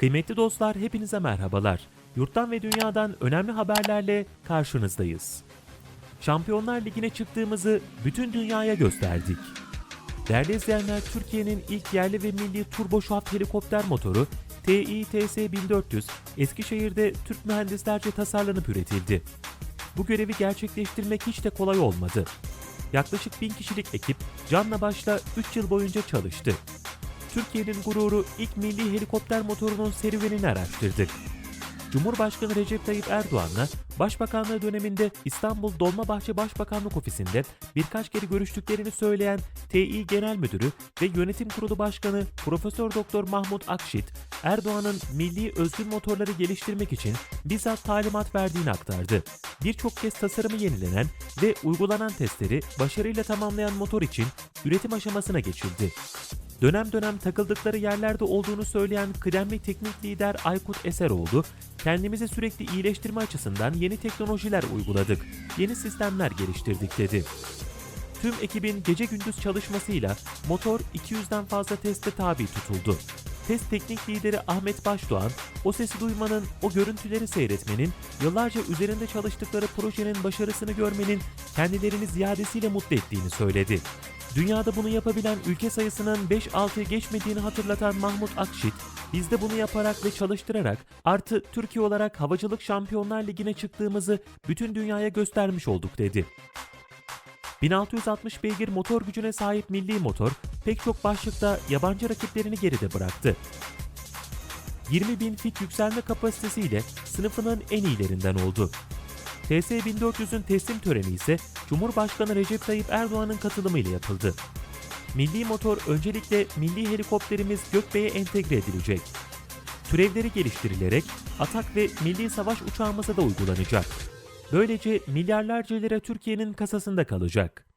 Kıymetli dostlar hepinize merhabalar. Yurttan ve dünyadan önemli haberlerle karşınızdayız. Şampiyonlar Ligi'ne çıktığımızı bütün dünyaya gösterdik. Değerli izleyenler Türkiye'nin ilk yerli ve milli turboşaft helikopter motoru Tİ-TS 1400 Eskişehir'de Türk mühendislerce tasarlanıp üretildi. Bu görevi gerçekleştirmek hiç de kolay olmadı. Yaklaşık 1000 kişilik ekip canla başla 3 yıl boyunca çalıştı. Türkiye'nin gururu ilk milli helikopter motorunun serüvenini araştırdık. Cumhurbaşkanı Recep Tayyip Erdoğan'la Başbakanlığı döneminde İstanbul Dolmabahçe Başbakanlık Ofisi'nde birkaç kere görüştüklerini söyleyen Tİ Genel Müdürü ve Yönetim Kurulu Başkanı Profesör Doktor Mahmut Akşit, Erdoğan'ın milli özgür motorları geliştirmek için bizzat talimat verdiğini aktardı. Birçok kez tasarımı yenilenen ve uygulanan testleri başarıyla tamamlayan motor için üretim aşamasına geçildi. Dönem dönem takıldıkları yerlerde olduğunu söyleyen kıdemli teknik lider Aykut Eseroğlu, kendimizi sürekli iyileştirme açısından yeni teknolojiler uyguladık, yeni sistemler geliştirdik dedi. Tüm ekibin gece gündüz çalışmasıyla motor 200'den fazla teste tabi tutuldu. Test teknik lideri Ahmet Başdoğan, o sesi duymanın, o görüntüleri seyretmenin, yıllarca üzerinde çalıştıkları projenin başarısını görmenin kendilerini ziyadesiyle mutlu ettiğini söyledi. Dünyada bunu yapabilen ülke sayısının 5-6'yı geçmediğini hatırlatan Mahmut Akşit, biz de bunu yaparak ve çalıştırarak artı Türkiye olarak Havacılık Şampiyonlar Ligi'ne çıktığımızı bütün dünyaya göstermiş olduk dedi. 1660 beygir motor gücüne sahip milli motor pek çok başlıkta yabancı rakiplerini geride bıraktı. 20 bin fit yükselme kapasitesiyle sınıfının en iyilerinden oldu. TS1400'ün teslim töreni ise Cumhurbaşkanı Recep Tayyip Erdoğan'ın katılımıyla yapıldı. Milli motor öncelikle milli helikopterimiz Gökbey'e entegre edilecek. Türevleri geliştirilerek Atak ve milli savaş uçağımıza da uygulanacak. Böylece milyarlarca lira Türkiye'nin kasasında kalacak.